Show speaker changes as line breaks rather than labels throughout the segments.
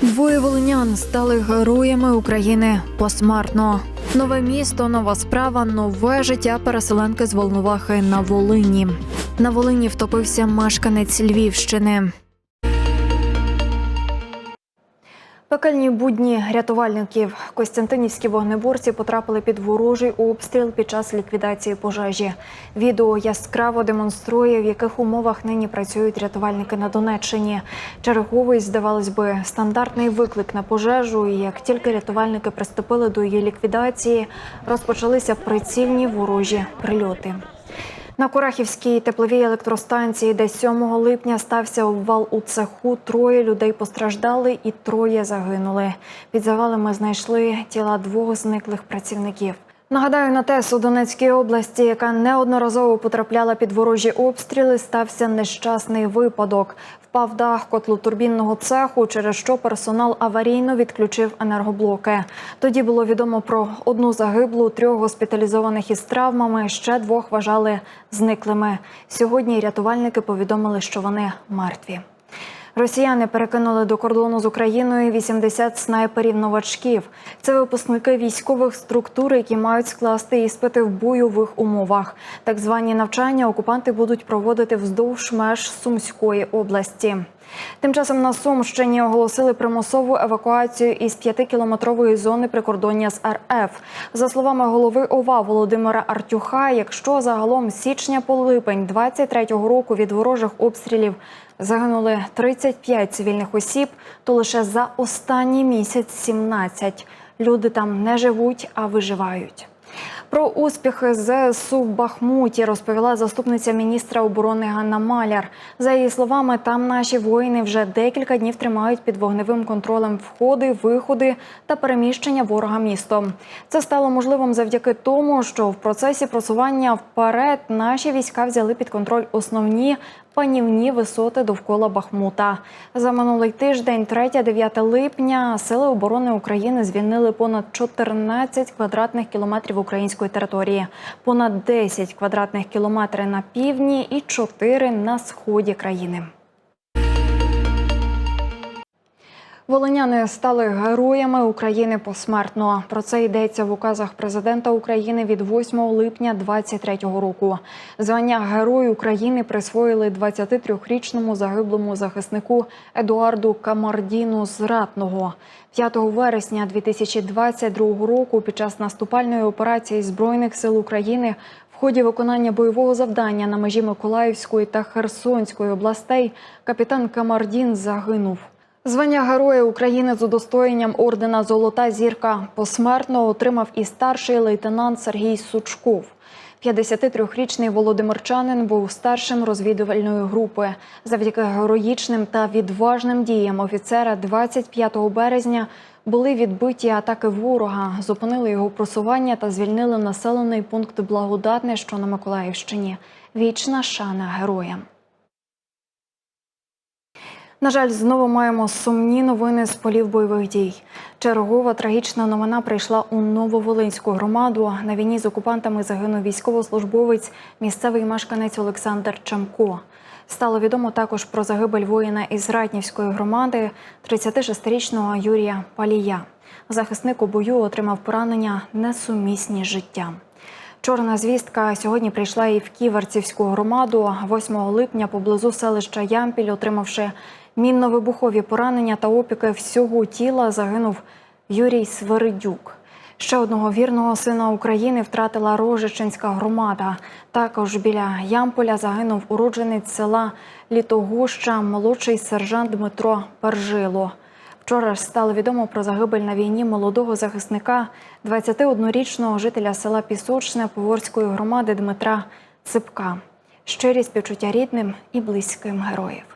Двоє волинян стали героями України посмертно. Нове місто, нова справа, нове життя переселенки з Волновахи на Волині. На Волині втопився мешканець Львівщини. Пекельні будні рятувальників Костянтинівські вогнеборці потрапили під ворожий обстріл під час ліквідації пожежі. Відео яскраво демонструє, в яких умовах нині працюють рятувальники на Донеччині. Черговий, здавалось би, стандартний виклик на пожежу. І як тільки рятувальники приступили до її ліквідації, розпочалися прицільні ворожі прильоти. На Курахівській тепловій електростанції, де 7 липня стався обвал у цеху. Троє людей постраждали і троє загинули. Під завалами знайшли тіла двох зниклих працівників. Нагадаю, на ТЕС у Донецькій області, яка неодноразово потрапляла під ворожі обстріли, стався нещасний випадок. Впав дах котлотурбінного цеху, через що персонал аварійно відключив енергоблоки. Тоді було відомо про одну загиблу, трьох госпіталізованих із травмами. Ще двох вважали зниклими. Сьогодні рятувальники повідомили, що вони мертві. Росіяни перекинули до кордону з Україною 80 снайперів-новачків. Це випускники військових структур, які мають скласти іспити в бойових умовах. Так звані навчання окупанти будуть проводити вздовж меж Сумської області. Тим часом на Сумщині оголосили примусову евакуацію із п'ятикілометрової зони прикордоння з РФ. За словами голови ОВА Володимира Артюха, якщо загалом січня по липень 23-го року від ворожих обстрілів загинули 35 цивільних осіб, то лише за останній місяць 17. Люди там не живуть, а виживають. Про успіхи ЗСУ в Бахмуті розповіла заступниця міністра оборони Ганна Маляр. За її словами, там наші воїни вже декілька днів тримають під вогневим контролем входи, виходи та переміщення ворога містом. Це стало можливим завдяки тому, що в процесі просування вперед наші війська взяли під контроль основні панівні висоти довкола Бахмута. За минулий тиждень, 3-9 липня, сили оборони України звільнили понад 14 квадратних кілометрів української території, понад 10 квадратних кілометрів на півдні і 4 на сході країни. Волиняни стали героями України посмертно. Про це йдеться в указах президента України від 8 липня 2023 року. Звання Герой України присвоїли 23-річному загиблому захиснику Едуарду Камардіну з Ратного. 5 вересня 2022 року під час наступальної операції Збройних сил України в ході виконання бойового завдання на межі Миколаївської та Херсонської областей капітан Камардін загинув. Звання Героя України з удостоєнням ордена Золота зірка посмертно отримав і старший лейтенант Сергій Сучков. 53-річний володимирчанин був старшим розвідувальної групи. Завдяки героїчним та відважним діям офіцера 25 березня були відбиті атаки ворога, зупинили його просування та звільнили населений пункт Благодатне, що на Миколаївщині. Вічна шана героям. На жаль, знову маємо сумні новини з полів бойових дій. Чергова трагічна новина прийшла у Нововолинську громаду. На війні з окупантами загинув військовослужбовець, місцевий мешканець Олександр Чамко. Стало відомо також про загибель воїна із Ратнівської громади, 36-річного Юрія Палія. Захисник у бою отримав поранення несумісні з життям. Чорна звістка сьогодні прийшла і в Ківерцівську громаду 8 липня поблизу селища Ямпіль, отримавши мінно-вибухові поранення та опіки всього тіла, загинув Юрій Свиридюк. Ще одного вірного сина України втратила Рожичинська громада. Також біля Ямполя загинув уродженець села Літогуща, молодший сержант Дмитро Пержило. Вчора ж стало відомо про загибель на війні молодого захисника, 21-річного жителя села Пісочне Поворської громади Дмитра Ципка. Щирі співчуття рідним і близьким героїв.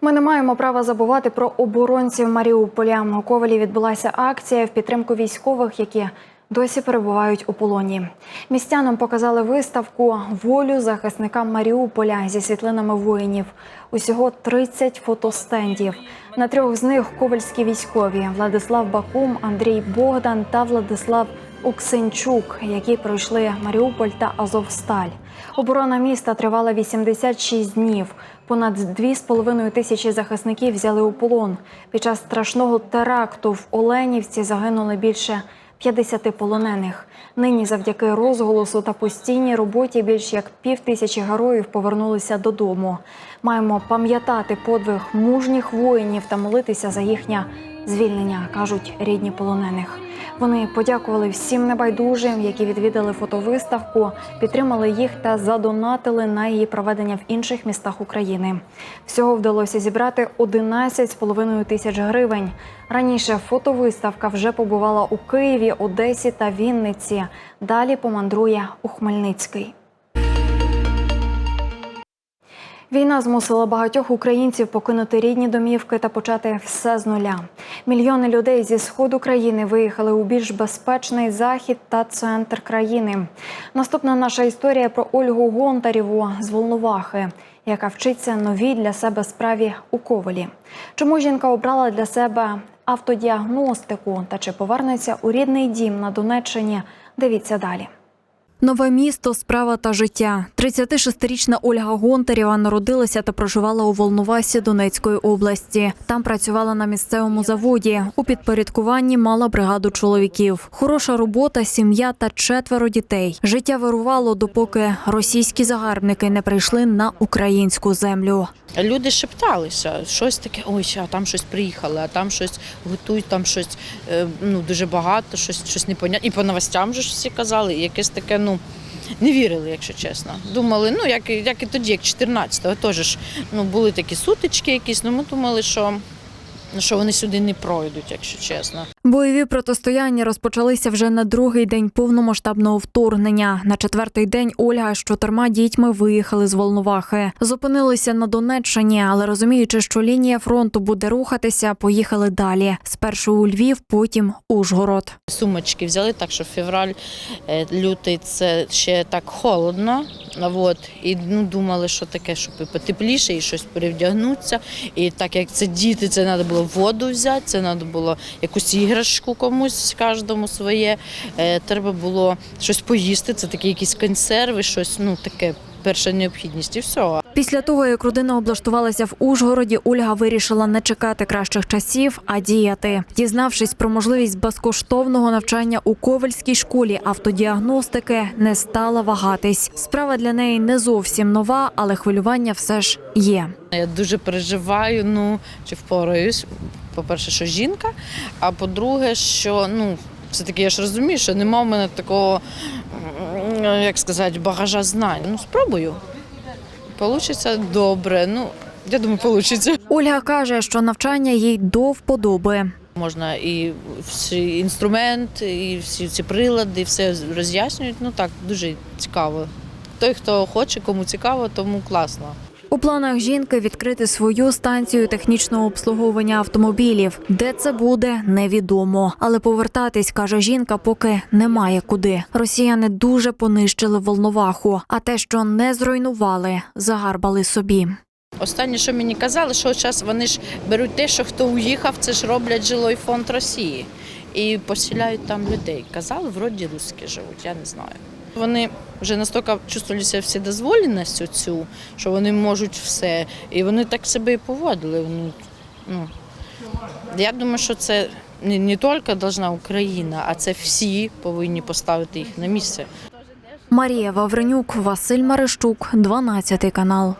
Ми не маємо права забувати про оборонців Маріуполя. У Ковалі відбулася акція в підтримку військових, які досі перебувають у полоні. Містянам показали виставку Волю захисникам Маріуполя зі світлинами воїнів. Усього 30 фотостендів. На трьох з них ковальські військові Владислав Бакум, Андрій Богдан та Владислав Уксенчук, які пройшли Маріуполь та Азовсталь. Оборона міста тривала 86 днів. Понад 2,5 тисячі захисників взяли у полон. Під час страшного теракту в Оленівці загинули більше 50 полонених. Нині, завдяки розголосу та постійній роботі, більш як пів тисячі героїв повернулися додому. Маємо пам'ятати подвиг мужніх воїнів та молитися за їхнє звільнення, кажуть рідні полонених. Вони подякували всім небайдужим, які відвідали фотовиставку, підтримали їх та задонатили на її проведення в інших містах України. Всього вдалося зібрати 11,5 тисяч гривень. Раніше фотовиставка вже побувала у Києві, Одесі та Вінниці. Далі помандрує у Хмельницький. Війна змусила багатьох українців покинути рідні домівки та почати все з нуля. Мільйони людей зі сходу країни виїхали у більш безпечний захід та центр країни. Наступна наша історія про Ольгу Гонтарєву з Волновахи, яка вчиться новій для себе справі у Ковалі. Чому жінка обрала для себе автодіагностику та чи повернеться у рідний дім на Донеччині? Дивіться далі. Нове місто, справа та життя. 36-річна Ольга Гонтарєва народилася та проживала у Волновасі Донецької області. Там працювала на місцевому заводі. У підпорядкуванні мала бригаду чоловіків. Хороша робота, сім'я та четверо дітей. Життя вирувало, допоки російські загарбники не прийшли на українську землю.
Люди шепталися, щось таке, ой, а там щось приїхали, а там щось готують, там щось е, ну, дуже багато, щось, щось непонятне. І по новостям же всі казали, якесь таке, ну. Не вірили, якщо чесно. Думали, ну як, як і тоді, як 14-го, теж ну, були такі сутички якісь, ну ми думали, що, що вони сюди не пройдуть, якщо чесно.
Бойові протистояння розпочалися вже на другий день повномасштабного вторгнення. На четвертий день Ольга з чотирма дітьми виїхали з Волновахи. Зупинилися на Донеччині, але розуміючи, що лінія фронту буде рухатися, поїхали далі. Спершу у Львів, потім Ужгород.
Сумочки взяли, так що февраль, е, лютий це ще так холодно. От, і ну, думали, що таке, щоб потепліше, і щось перевдягнутися. І так як це діти, це треба було воду взяти, це треба було якусь іграшку комусь, кожному своє. Е, треба було щось поїсти, це такі якісь консерви, щось ну таке. Перша необхідність і все.
Після того, як родина облаштувалася в Ужгороді, Ольга вирішила не чекати кращих часів, а діяти. Дізнавшись про можливість безкоштовного навчання у Ковальській школі автодіагностики, не стала вагатись. Справа для неї не зовсім нова, але хвилювання все ж є.
Я дуже переживаю, ну чи впораюсь. По-перше, що жінка, а по-друге, що ну, все-таки я ж розумію, що нема в мене такого, як сказати, багажа знань. Ну, спробую. Получиться добре. Ну, я думаю, получиться.
Ольга каже, що навчання їй до вподоби.
Можна і всі інструменти, і всі ці прилади, все роз'яснюють. Ну так, дуже цікаво. Той, хто хоче, кому цікаво, тому класно.
У планах жінки відкрити свою станцію технічного обслуговування автомобілів. Де це буде, невідомо. Але повертатись, каже жінка, поки немає куди. Росіяни дуже понищили волноваху, а те, що не зруйнували, загарбали собі.
Останнє, що мені казали, що зараз вони ж беруть те, що хто уїхав, це ж роблять жилий фонд Росії і поселяють там людей. Казали, вроді русські живуть, я не знаю. Вони вже настільки чувствувалися себе вседозволеністю цю, що вони можуть все. І вони так себе і поводили. Вони, ну, я думаю, що це не, не тільки должна Україна, а це всі повинні поставити їх на місце.
Марія Вавренюк, Василь Марищук, 12 канал.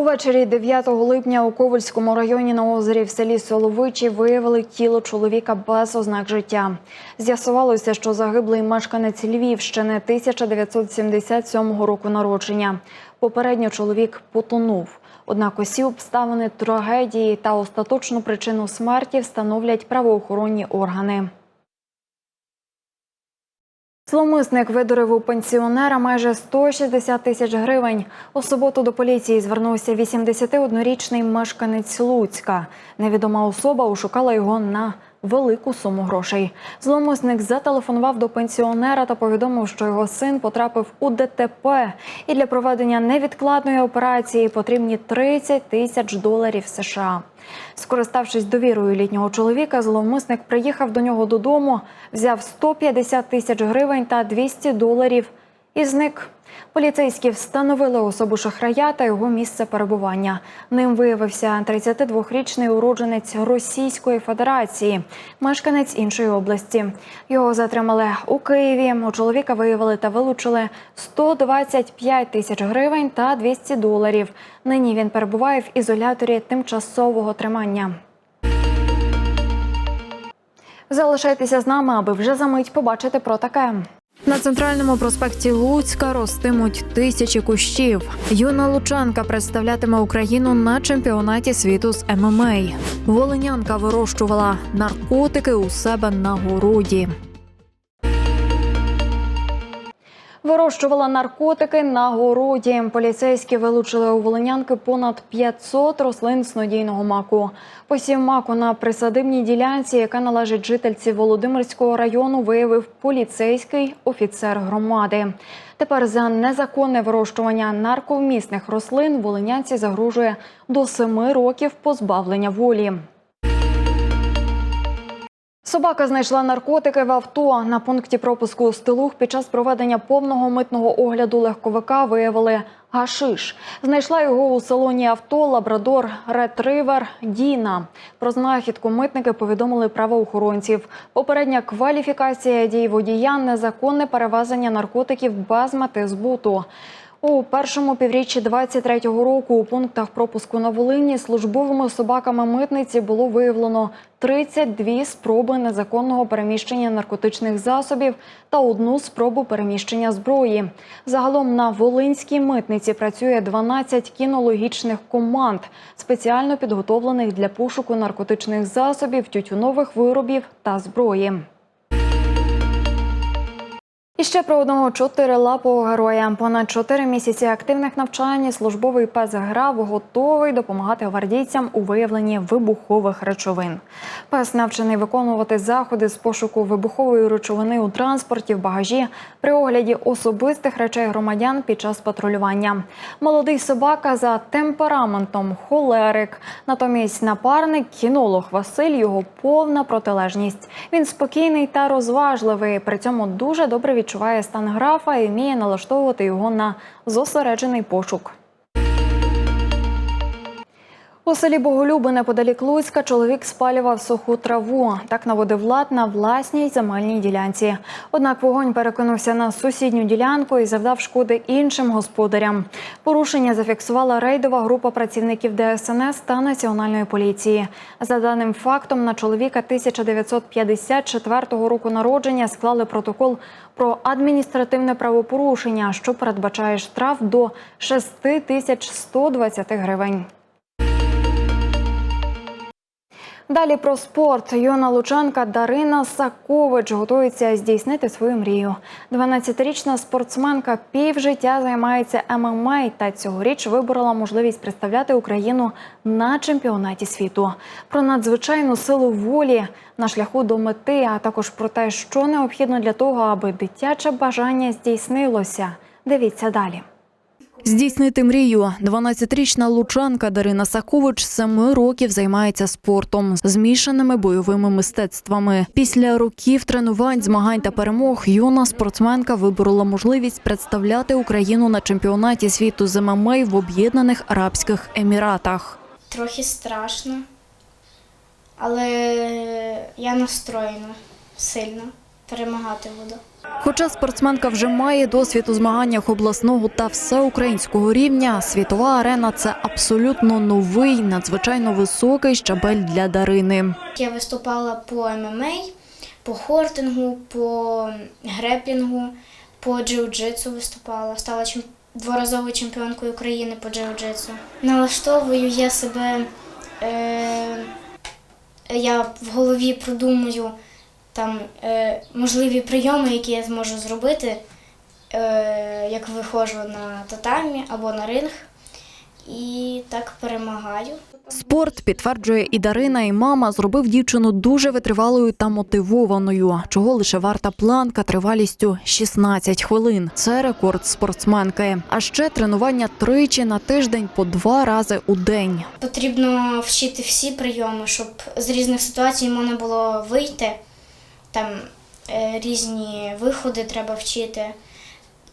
Увечері 9 липня у Ковальському районі на озері в селі Соловичі виявили тіло чоловіка без ознак життя. З'ясувалося, що загиблий мешканець Львівщини 1977 року народження. Попередньо чоловік потонув. Однак усі обставини трагедії та остаточну причину смерті встановлять правоохоронні органи. Зловмисник видурив у пенсіонера майже 160 тисяч гривень. У суботу до поліції звернувся 81-річний мешканець Луцька. Невідома особа ушукала його на велику суму грошей. Зловмисник зателефонував до пенсіонера та повідомив, що його син потрапив у ДТП, і для проведення невідкладної операції потрібні 30 тисяч доларів США. Скориставшись довірою літнього чоловіка, зловмисник приїхав до нього додому, взяв 150 тисяч гривень та 200 доларів і зник. Поліцейські встановили особу шахрая та його місце перебування. Ним виявився 32-річний уродженець Російської Федерації, мешканець іншої області. Його затримали у Києві. У чоловіка виявили та вилучили 125 тисяч гривень та 200 доларів. Нині він перебуває в ізоляторі тимчасового тримання. Залишайтеся з нами, аби вже за мить побачити про таке. На центральному проспекті Луцька ростимуть тисячі кущів. Юна Лучанка представлятиме Україну на чемпіонаті світу з ММА. Волинянка вирощувала наркотики у себе на городі. Вирощувала наркотики на городі. Поліцейські вилучили у Волинянки понад 500 рослин снодійного маку. Посів маку на присадибній ділянці, яка належить жительці Володимирського району, виявив поліцейський офіцер громади. Тепер за незаконне вирощування нарковмісних рослин волинянці загрожує до 7 років позбавлення волі. Собака знайшла наркотики в авто. На пункті пропуску Стилух під час проведення повного митного огляду легковика виявили гашиш. Знайшла його у салоні авто лабрадор ретривер Діна. Про знахідку митники повідомили правоохоронців. Попередня кваліфікація дій водія незаконне перевезення наркотиків без мети збуту. У першому півріччі 23-го року у пунктах пропуску на Волині службовими собаками митниці було виявлено 32 спроби незаконного переміщення наркотичних засобів та одну спробу переміщення зброї. Загалом на Волинській митниці працює 12 кінологічних команд, спеціально підготовлених для пошуку наркотичних засобів, тютюнових виробів та зброї. І ще про одного чотирилапого героя. Понад чотири місяці активних навчань службовий пес грав готовий допомагати гвардійцям у виявленні вибухових речовин. Пес навчений виконувати заходи з пошуку вибухової речовини у транспорті, в багажі при огляді особистих речей громадян під час патрулювання. Молодий собака за темпераментом холерик. Натомість напарник кінолог Василь його повна протилежність. Він спокійний та розважливий. При цьому дуже добре відчуває стан графа і вміє налаштовувати його на зосереджений пошук. У селі Боголюби неподалік Луцька чоловік спалював суху траву. Так наводив лад на власній земельній ділянці. Однак вогонь перекинувся на сусідню ділянку і завдав шкоди іншим господарям. Порушення зафіксувала рейдова група працівників ДСНС та національної поліції. За даним фактом, на чоловіка 1954 року народження склали протокол про адміністративне правопорушення, що передбачає штраф до 6120 гривень. Далі про спорт. Юна Лучанка Дарина Сакович готується здійснити свою мрію. 12-річна спортсменка півжиття займається ММА та цьогоріч виборола можливість представляти Україну на чемпіонаті світу. Про надзвичайну силу волі на шляху до мети, а також про те, що необхідно для того, аби дитяче бажання здійснилося. Дивіться далі. Здійснити мрію. 12-річна лучанка Дарина Сакович 7 років займається спортом, змішаними бойовими мистецтвами. Після років тренувань, змагань та перемог юна спортсменка виборола можливість представляти Україну на чемпіонаті світу з ММА в Об'єднаних Арабських Еміратах.
Трохи страшно, але я настроєна сильно. Перемагати буду.
Хоча спортсменка вже має досвід у змаганнях обласного та всеукраїнського рівня, світова арена це абсолютно новий, надзвичайно високий щабель для Дарини.
Я виступала по ММА, по хортингу, по греплінгу, по джиу-джитсу виступала. Стала дворазовою чемпіонкою України по джиу-джитсу. Налаштовую я себе, е... я в голові продумую там е... можливі прийоми, які я зможу зробити, е... як виходжу на татамі або на ринг. І так перемагаю.
Спорт підтверджує і Дарина, і мама зробив дівчину дуже витривалою та мотивованою, чого лише варта планка тривалістю 16 хвилин. Це рекорд спортсменки. А ще тренування тричі на тиждень по два рази у день.
Потрібно вчити всі прийоми, щоб з різних ситуацій можна було вийти. Там е, різні виходи треба вчити.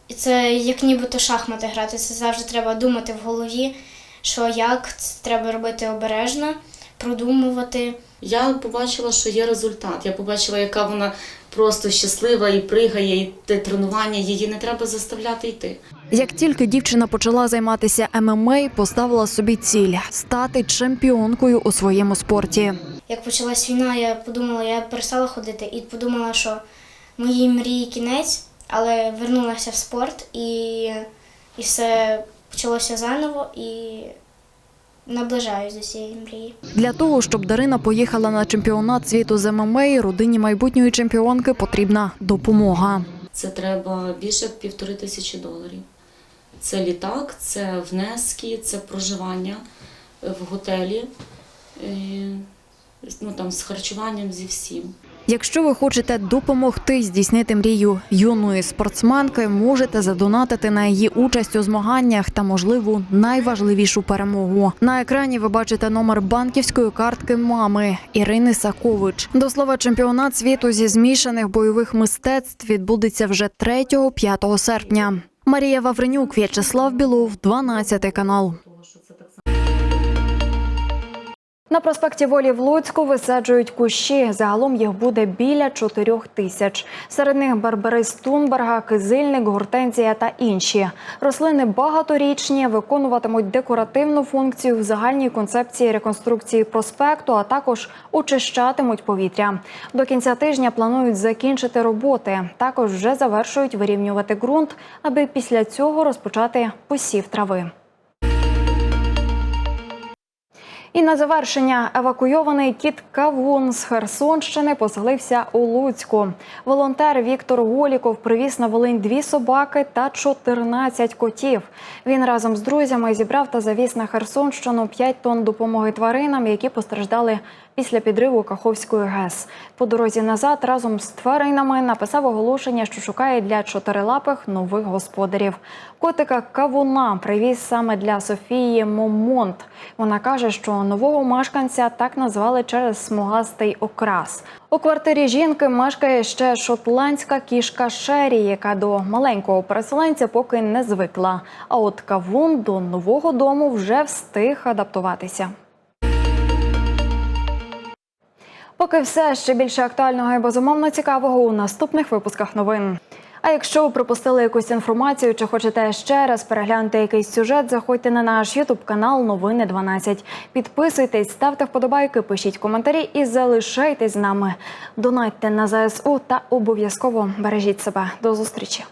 І це як нібито шахмати грати. Це завжди треба думати в голові, що як це треба робити обережно, продумувати.
Я побачила, що є результат. Я побачила, яка вона просто щаслива і пригає, і те тренування її не треба заставляти йти.
Як тільки дівчина почала займатися ММА, поставила собі ціль стати чемпіонкою у своєму спорті.
Як почалась війна, я подумала, я перестала ходити і подумала, що моїй мрії кінець, але вернулася в спорт і, і все почалося заново і наближаюсь до цієї мрії.
Для того, щоб Дарина поїхала на чемпіонат світу з ММА, родині майбутньої чемпіонки потрібна допомога.
Це треба більше півтори тисячі доларів. Це літак, це внески, це проживання в готелі, е, ну, там, з харчуванням зі всім.
Якщо ви хочете допомогти здійснити мрію юної спортсменки, можете задонатити на її участь у змаганнях та можливу найважливішу перемогу. На екрані ви бачите номер банківської картки мами Ірини Сакович. До слова, чемпіонат світу зі змішаних бойових мистецтв відбудеться вже 3-5 серпня. Марія Вавренюк, В'ячеслав Білов, 12 канал. На проспекті Волі в Луцьку висаджують кущі. Загалом їх буде біля чотирьох тисяч. Серед них барбарис Тунберга, кизильник, гортензія та інші. Рослини багаторічні, виконуватимуть декоративну функцію в загальній концепції реконструкції проспекту, а також очищатимуть повітря. До кінця тижня планують закінчити роботи. Також вже завершують вирівнювати ґрунт, аби після цього розпочати посів трави. І на завершення евакуйований кіт Кавун з Херсонщини поселився у Луцьку. Волонтер Віктор Голіков привіз на Волинь дві собаки та 14 котів. Він разом з друзями зібрав та завіз на Херсонщину 5 тонн допомоги тваринам, які постраждали після підриву Каховської ГЕС. По дорозі назад разом з тваринами написав оголошення, що шукає для чотирилапих нових господарів. Котика Кавуна привіз саме для Софії Момонт. Вона каже, що нового мешканця так назвали через смугастий окрас. У квартирі жінки мешкає ще шотландська кішка Шері, яка до маленького переселенця поки не звикла. А от кавун до нового дому вже встиг адаптуватися. Поки все ще більше актуального і безумовно цікавого у наступних випусках новин. А якщо пропустили якусь інформацію чи хочете ще раз переглянути якийсь сюжет, заходьте на наш Ютуб канал Новини 12. Підписуйтесь, ставте вподобайки, пишіть коментарі і залишайтесь з нами. Донатьте на ЗСУ та обов'язково бережіть себе. До зустрічі.